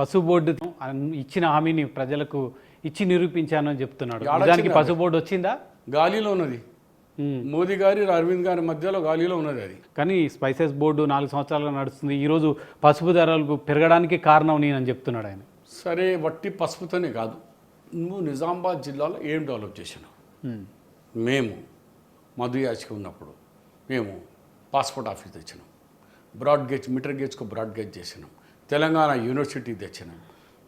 పసుపు బోర్డు ఇచ్చిన హామీని ప్రజలకు ఇచ్చి నిరూపించాను అని చెప్తున్నాడు. నిజానికి పసుపు బోర్డు వచ్చిందా? గాలిలో ఉన్నది. మోదీ గారి అరవింద్ గారి మధ్యలో గాలిలో ఉన్నది అది. కానీ స్పైసెస్ బోర్డు నాలుగు సంవత్సరాలుగా నడుస్తుంది. ఈరోజు పసుపు ధరలు పెరగడానికి కారణం నేనని చెప్తున్నాడు ఆయన. సరే వట్టి పసుపుతోనే కాదు. నువ్వు నిజామాబాద్ జిల్లాలో ఏం డెవలప్ చేసినావు. మేము మధు యాచ్కి ఉన్నప్పుడు మేము పాస్పోర్ట్ ఆఫీస్ తెచ్చినాం. బ్రాడ్ గేజ్ మీటర్ గేజ్కు బ్రాడ్ గేజ్ చేసినాం. తెలంగాణ యూనివర్సిటీ తెచ్చినాం.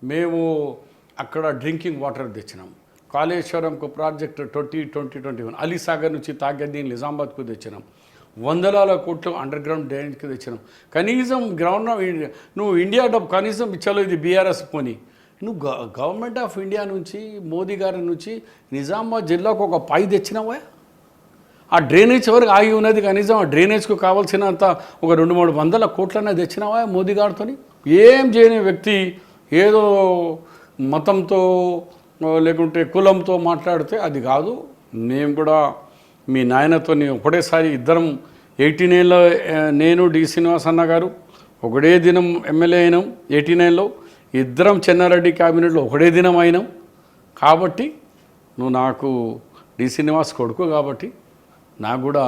మేము అక్కడ డ్రింకింగ్ వాటర్ తెచ్చినాం. కాళేశ్వరంకు project twenty twenty twenty one Alisagar నుంచి తాగద్దీన్ నిజామాబాద్కు తెచ్చినాం. వందలాల కోట్లు అండర్ గ్రౌండ్ డ్రైనేజ్కి తెచ్చినాం. కనీసం గ్రౌండ్ నువ్వు ఇండియా డబ్బు కనీసం ఇచ్చాలో ఇది బీఆర్ఎస్ పోని. నువ్వు గ- గవర్నమెంట్ ఆఫ్ ఇండియా నుంచి మోదీ గారి నుంచి నిజామాబాద్ జిల్లాకు ఒక పై తెచ్చినావా? ఆ డ్రైనేజ్ వరకు ఆగి ఉన్నది కనీసం ఆ డ్రైనేజ్కు కావాల్సినంత ఒక రెండు మూడు వందల కోట్లనే తెచ్చినావా మోదీ గారితోని? ఏం చేయని వ్యక్తి ఏదో మతంతో లేకుంటే కులంతో మాట్లాడితే అది కాదు. మేము కూడా మీ నాయనతో ఒకటేసారి ఇద్దరం ఎయిటీ నైన్లో నేను డి శ్రీనివాస్ అన్న గారు ఒకటే దినం ఎమ్మెల్యే అయినాం ఎయిటీ నైన్లో. ఇద్దరం చెన్నారెడ్డి క్యాబినెట్లో ఒకటే దినం అయినాం. కాబట్టి నువ్వు నాకు డి శ్రీనివాస్ కొడుకు కాబట్టి నాకు కూడా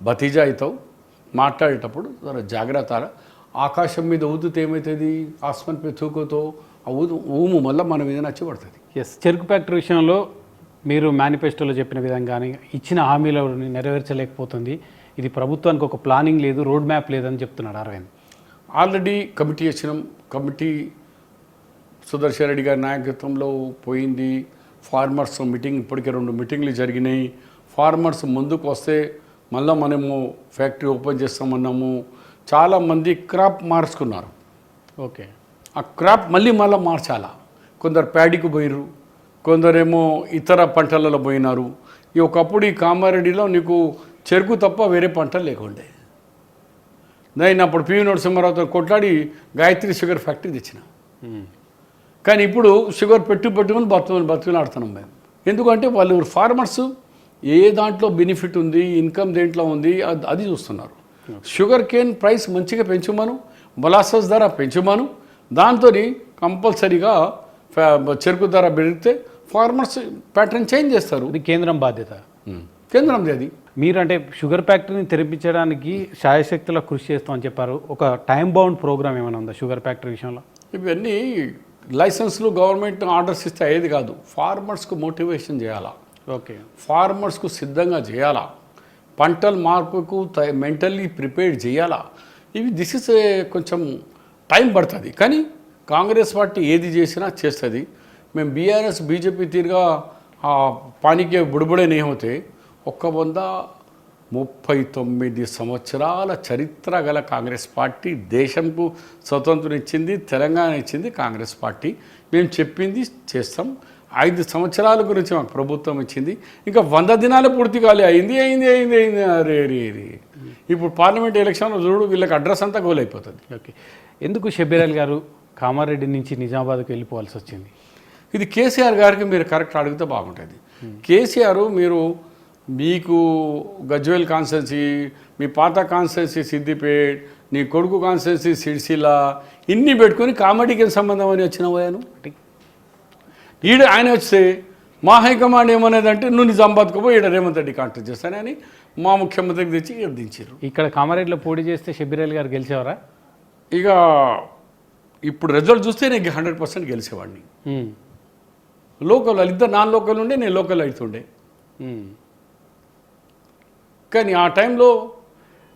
భతీజా అవుతావు. మాట్లాడేటప్పుడు జర జాగ్రత్త ఆకాశం మీద ఊదితే ఏమవుతుంది ఆస్మాన్ పే తూకుతో ఆ ఊదు ఊము మళ్ళీ మన మీద నచ్చి పడుతుంది. ఎస్ చెరుకు ఫ్యాక్టరీ విషయంలో మీరు మేనిఫెస్టోలో చెప్పిన విధంగానే ఇచ్చిన హామీలను నెరవేర్చలేకపోతుంది. ఇది ప్రభుత్వానికి ఒక ప్లానింగ్ లేదు రోడ్ మ్యాప్ లేదని చెప్తున్నాడు అరవింద్. ఆల్రెడీ కమిటీ వచ్చినాం కమిటీ సుదర్శన్ రెడ్డి గారి నాయకత్వంలో పోయింది. ఫార్మర్స్ మీటింగ్ ఇప్పటికే రెండు మీటింగ్లు జరిగినాయి. ఫార్మర్స్ ముందుకు వస్తే మళ్ళీ మనము ఫ్యాక్టరీ ఓపెన్ చేస్తామన్నాము. చాలామంది క్రాప్ మార్చుకున్నారు. ఓకే. ఆ క్రాప్ మళ్ళీ మళ్ళీ మార్చాలా? కొందరు ప్యాడీకి పోయిరు కొందరేమో ఇతర పంటలలో పోయినారు. ఈ ఒకప్పుడు ఈ కామారెడ్డిలో నీకు చెరుకు తప్ప వేరే పంటలు లేకుండే. నేను అప్పుడు పివి నరసింహారావుతో కొట్లాడి గాయత్రి షుగర్ ఫ్యాక్టరీ తెచ్చిన. కానీ ఇప్పుడు షుగర్ పెట్టు పెట్టుకుని బతుకుని బతుకులాడుతున్నాం మేము. ఎందుకంటే వాళ్ళు ఫార్మర్స్ ఏ దాంట్లో బెనిఫిట్ ఉంది ఇన్కమ్ దేంట్లో ఉంది అది అది చూస్తున్నారు. షుగర్ కేన్ ప్రైస్ మంచిగా పెంచుమను మొలాసస్ ధర పెంచుమను దాంతో కంపల్సరీగా చెరుకు ధర పెరిగితే ఫార్మర్స్ ప్యాటర్న్ చేంజ్ చేస్తారు. ఇది కేంద్రం బాధ్యత. కేంద్రంది అది. మీరంటే షుగర్ ఫ్యాక్టరీని తెరిపించడానికి శాయశక్తుల కృషి చేస్తామని చెప్పారు. ఒక టైం బౌండ్ ప్రోగ్రామ్ ఏమైనా ఉందా షుగర్ ఫ్యాక్టరీ విషయంలో? ఇవన్నీ లైసెన్స్లు గవర్నమెంట్ ఆర్డర్స్ ఇస్తే అయ్యేది కాదు. ఫార్మర్స్కు మోటివేషన్ చేయాలా. ఓకే. ఫార్మర్స్కు సిద్ధంగా చేయాలా. పంటల మార్పుకు మెంటల్లీ ప్రిపేర్ చేయాలా? ఇవి దిస్ ఇస్ కొంచెం టైం పడుతుంది. కానీ కాంగ్రెస్ పార్టీ ఏది చేసినా చేస్తుంది. మేము బీఆర్ఎస్ బీజేపీ తీరుగా పానికే బుడబుడే నేహోతే ఒక్క వంద ముప్పై తొమ్మిది సంవత్సరాల చరిత్ర గల కాంగ్రెస్ పార్టీ దేశంకు స్వతంత్రం ఇచ్చింది తెలంగాణ ఇచ్చింది కాంగ్రెస్ పార్టీ. మేము చెప్పింది చేస్తాం. ఐదు సంవత్సరాల గురించి మాకు ప్రభుత్వం ఇచ్చింది. ఇంకా వంద దినాలు పూర్తి కాలే అయింది అయింది అయింది అయింది అరే అరే ఇప్పుడు పార్లమెంట్ ఎలక్షన్లో చూడు వీళ్ళకి అడ్రస్ అంతా గోల్ అయిపోతుంది ఓకే. ఎందుకు షబ్బీర్ అలీ గారు కామారెడ్డి నుంచి నిజామాబాద్కి వెళ్ళిపోవాల్సి వచ్చింది? ఇది కేసీఆర్ గారికి మీరు కరెక్ట్ అడిగితే బాగుంటుంది. కేసీఆర్ మీరు మీకు గజ్వేల్ కాన్స్టెన్సీ మీ పాత కాన్స్టెన్సీ సిద్దిపేట్ నీ కొడుకు కాన్స్టెన్సీ సిరిసిల్ల ఇన్ని పెట్టుకొని కామెడీకి సంబంధం అని వచ్చినవాను ఈడ ఆయన వస్తే మా హైకమాండ్ ఏమనేదంటే నువ్వు నిజామాబాద్కు పోయి ఈడ రేవంత్ రెడ్డి కాంటాక్ట్ చేస్తానని మా ముఖ్యమంత్రికి తెచ్చి దించారు ఇక్కడ కామారెడ్డిలో పోటీ చేస్తే షబ్బీర్ అలీ గారు గెలిచేవారా? ఇక ఇప్పుడు రిజల్ట్ చూస్తే నేను హండ్రెడ్ పర్సెంట్ గెలిచేవాడిని. లోకల్ ఇద్దరు నాన్ లోకల్ ఉండే నేను లోకల్ అవుతుండే. కానీ ఆ టైంలో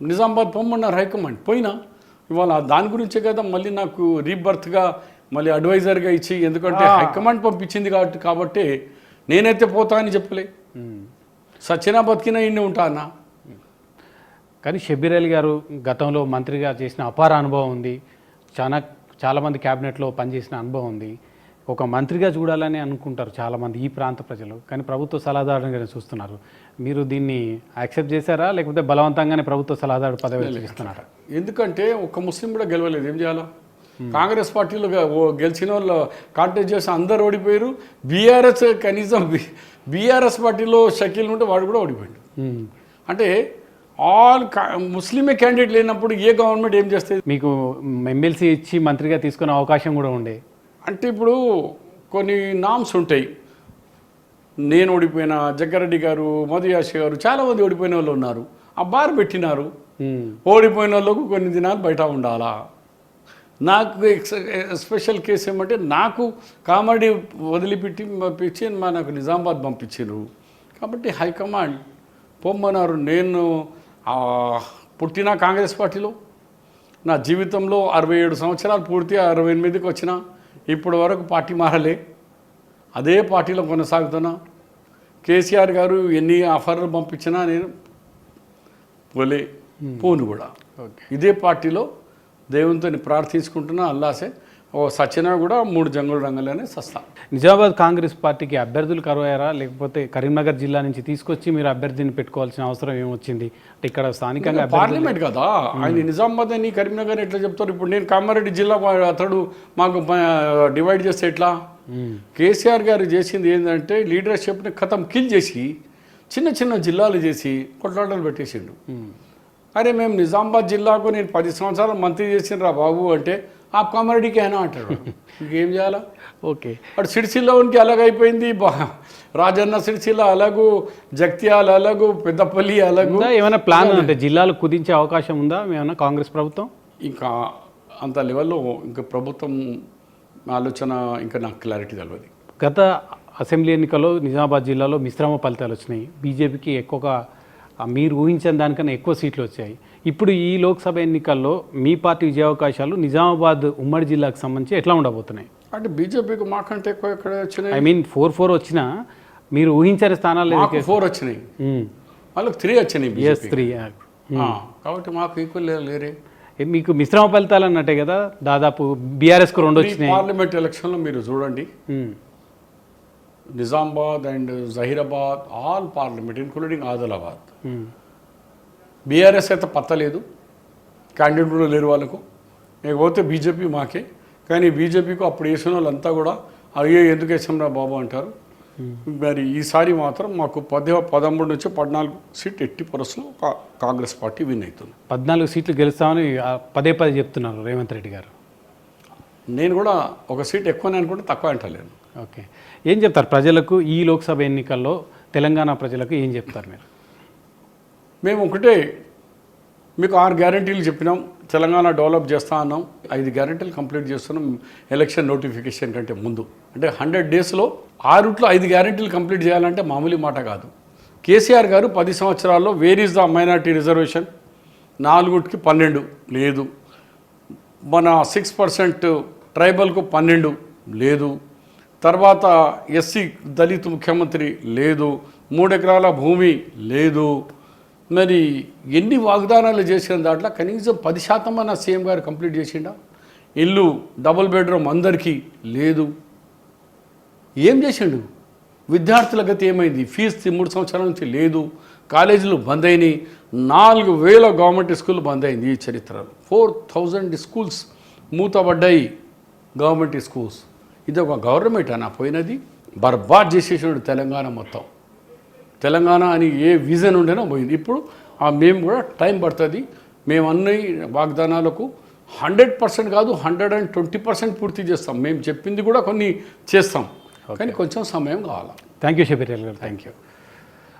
నిజామాబాద్ పొమ్మన్నారు హైకమాండ్. పోయినా ఇవాళ దాని గురించే కదా మళ్ళీ నాకు రీబర్త్గా మళ్ళీ అడ్వైజర్గా ఇచ్చి ఎందుకంటే హైకమాండ్ పంపించింది కాబట్టి కాబట్టి నేనైతే పోతా అని చెప్పలే. సచ్చినా బతికినా ఇండి ఉంటా అన్న. కానీ షబ్బీర్ అలీ గారు గతంలో మంత్రిగా చేసిన అపార అనుభవం ఉంది. చాలా చాలామంది క్యాబినెట్లో పనిచేసిన అనుభవం ఉంది. ఒక మంత్రిగా చూడాలని అనుకుంటారు చాలామంది ఈ ప్రాంత ప్రజలు. కానీ ప్రభుత్వ సలహాదారునిగానే చూస్తున్నారు. మీరు దీన్ని యాక్సెప్ట్ చేశారా? లేకపోతే బలవంతంగానే ప్రభుత్వ సలహాదారు పదవి ఇస్తున్నారా ఎందుకంటే ఒక ముస్లిం కూడా గెలవలేదు. ఏం చేయాలా? కాంగ్రెస్ పార్టీలో గెలిచిన వాళ్ళు కాంటెస్ట్ చేసి అందరు ఓడిపోయారు. బీఆర్ఎస్ కనీసం బీఆర్ఎస్ పార్టీలో షకీల్ ఉంటే వాడు కూడా ఓడిపోయాడు. అంటే ఆల్ ముస్లిమే క్యాండిడేట్ లేనప్పుడు ఏ గవర్నమెంట్ ఏం చేస్తుంది? మీకు ఎమ్మెల్సీ ఇచ్చి మంత్రిగా తీసుకునే అవకాశం కూడా ఉండే. అంటే ఇప్పుడు కొన్ని నామ్స్ ఉంటాయి. నేను ఓడిపోయిన జగ్గారెడ్డి గారు మధుయాష గారు చాలామంది ఓడిపోయిన వాళ్ళు ఉన్నారు. ఆ బార్ పెట్టినారు. ఓడిపోయిన వాళ్ళకు కొన్ని దినాలు బయట ఉండాలా? నాకు ఎక్స్ స్పెషల్ కేసు ఏమంటే నాకు కామెడీ వదిలిపెట్టి పంపించి మనకు నిజామాబాద్ పంపించారు కాబట్టి హైకమాండ్ పొమ్మన్నారు నేను పుట్టిన కాంగ్రెస్ పార్టీలో నా జీవితంలో అరవై ఏడు సంవత్సరాలు పూర్తి అరవై ఎనిమిదికి వచ్చిన ఇప్పటి వరకు పార్టీ మారలే. అదే పార్టీలో కొనసాగుతున్నా. కేసీఆర్ గారు ఎన్ని ఆఫర్లు పంపించినా నేను పోలే. పోను కూడా. ఓకే ఇదే పార్టీలో దేవునితో ప్రార్థించుకుంటున్నా అల్లాసే. ఓ సచ్చినా కూడా మూడు జంగుల రంగులనే సస్తా. నిజామాబాద్ కాంగ్రెస్ పార్టీకి అభ్యర్థులు కరువయ్యారా? లేకపోతే కరీంనగర్ జిల్లా నుంచి తీసుకొచ్చి మీరు అభ్యర్థిని పెట్టుకోవాల్సిన అవసరం ఏమొచ్చింది? అంటే ఇక్కడ స్థానికంగా పార్లమెంట్ కదా? ఆయన నిజామాబాద్ అని కరీంనగర్ ఎట్లా చెప్తారు? ఇప్పుడు నేను కామారెడ్డి జిల్లా అతడు మాకు డివైడ్ చేస్తే ఎట్లా? కేసీఆర్ గారు చేసింది ఏంటంటే లీడర్షిప్ని కథం కిల్ చేసి చిన్న చిన్న జిల్లాలు చేసి కొట్లాటలు పెట్టేసిండు. అరే మేము నిజామాబాద్ జిల్లాకు నేను పది సంవత్సరాలు మంత్రి చేసిండ్రా బాబు అంటే ఆ కామారెడ్డికి అయినా అంటాడు ఇంకేం చేయాలా? ఓకే. అటు సిరిసిల్ల ఉనికి అలాగైపోయింది బా రాజన్న సిరిసిల్ల అలాగు జగిత్యాల అలాగు పెద్దపల్లి అలాగు. ఏమైనా ప్లాన్ అంటే జిల్లాలు కుదించే అవకాశం ఉందా? ఏమైనా కాంగ్రెస్ ప్రభుత్వం? ఇంకా అంత లెవెల్లో ఇంకా ప్రభుత్వం ఆలోచన ఇంకా నాకు క్లారిటీ తెలియదు గత అసెంబ్లీ ఎన్నికల్లో నిజామాబాద్ జిల్లాలో మిశ్రమ ఫలితాలు వచ్చినాయి. బీజేపీకి ఎక్కువగా మీరు ఊహించిన దానికన్నా ఎక్కువ సీట్లు వచ్చాయి. ఇప్పుడు ఈ లోక్సభ ఎన్నికల్లో మీ పార్టీ విజయావకాశాలు నిజామాబాద్ ఉమ్మడి జిల్లాకు సంబంధించి ఎట్లా ఉండబోతున్నాయి? అంటే బీజేపీకి మాకంటే ఎక్కువ ఎక్కడ వచ్చినాయి? ఐ మీన్ ఫోర్ ఫోర్ వచ్చినా మీరు ఊహించని స్థానాలు ఫోర్ వచ్చినాయి. వాళ్ళకి త్రీ వచ్చినాయి ఎస్. త్రీ కాబట్టి మాకు ఈక్వల్ లేరే. మీకు మిశ్రమ ఫలితాలు అన్నట్టే కదా? దాదాపు బీఆర్ఎస్కు రెండు వచ్చినాయి. పార్లమెంట్ ఎలక్షన్లో మీరు చూడండి. Nizamabad and Zaheerabad all parliament including Adilabad. Um, BRS అయితే పత్తలేదు. క్యాండిడేట్ కూడా లేరు వాళ్ళకు. ఇకపోతే బీజేపీ మాకే. కానీ బీజేపీకి అప్పుడు వేసిన వాళ్ళంతా కూడా అయ్యే ఎందుకు వేసాంరా బాబు అంటారు. మరి ఈసారి మాత్రం మాకు పది పదమూడు నుంచి పద్నాలుగు సీట్ ఎట్టి పరస్లో కాంగ్రెస్ పార్టీ విన్ అవుతుంది. పద్నాలుగు సీట్లు గెలుస్తామని పదే పదే చెప్తున్నారు రేవంత్ రెడ్డి గారు. నేను కూడా ఒక సీట్ ఎక్కువనే అనుకుంటే తక్కువ అంటలేను. ఓకే. ఏం చెప్తారు ప్రజలకు ఈ లోక్సభ ఎన్నికల్లో తెలంగాణ ప్రజలకు ఏం చెప్తారు మీరు? మేము ఒకటే మీకు ఆరు గ్యారంటీలు చెప్పినాం తెలంగాణ డెవలప్ చేస్తా అన్నాం ఐదు గ్యారంటీలు కంప్లీట్ చేస్తున్నాం ఎలక్షన్ నోటిఫికేషన్ కంటే ముందు. అంటే హండ్రెడ్ డేస్లో ఆరుట్లో ఐదు గ్యారంటీలు కంప్లీట్ చేయాలంటే మామూలు మాట కాదు. కేసీఆర్ గారు పది సంవత్సరాల్లో where is the minority reservation నాలుగుటికి పన్నెండు లేదు. మన సిక్స్ పర్సెంట్ ట్రైబల్కు పన్నెండు లేదు. తర్వాత ఎస్సీ దళిత్ ముఖ్యమంత్రి లేదు మూడెకరాల భూమి లేదు. మరి ఎన్ని వాగ్దానాలు చేసిన దాంట్లో కనీసం పది శాతం అన్న సీఎం గారు కంప్లీట్ చేసిండా? ఇల్లు డబుల్ బెడ్రూమ్ అందరికీ లేదు. ఏం చేసిండు? విద్యార్థుల గతి ఏమైంది? ఫీజు మూడు సంవత్సరాల నుంచి లేదు. కాలేజీలు బంద్ అయినాయి. నాలుగు వేల గవర్నమెంట్ స్కూల్ బంద్ అయింది ఈ చరిత్రలో. ఫోర్ థౌజండ్ స్కూల్స్ మూతబడ్డాయి గవర్నమెంట్ స్కూల్స్. ఇది ఒక గవర్నమెంట్ అన్న పోయినది బర్బాద్ చేసేసాడు తెలంగాణ మొత్తం. తెలంగాణ అని ఏ విజన్ ఉండేనో పోయింది. ఇప్పుడు ఆ మేము కూడా టైం పడుతుంది. మేము అన్ని వాగ్దానాలకు హండ్రెడ్ పర్సెంట్ కాదు హండ్రెడ్ అండ్ ట్వంటీ పర్సెంట్ పూర్తి చేస్తాం. మేము చెప్పింది కూడా కొన్ని చేస్తాం. కానీ కొంచెం సమయం కావాలి. థ్యాంక్ యూ షబీర్ గారు. థ్యాంక్ యూ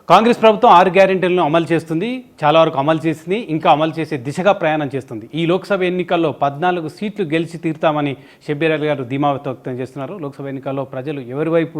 కాంగ్రెస్ ప్రభుత్వం ఆరు గ్యారెంటీలను అమలు చేస్తుంది చాలా వరకు అమలు చేసింది ఇంకా అమలు చేసే దిశగా ప్రయాణం చేస్తుంది. ఈ లోక్సభ ఎన్నికల్లో పద్నాలుగు సీట్లు గెలిచి తీరుతామని షబీర్ అలీ గారు ధీమా వ్యక్తం చేస్తున్నారు. లోక్సభ ఎన్నికల్లో ప్రజలు ఎవరి వైపు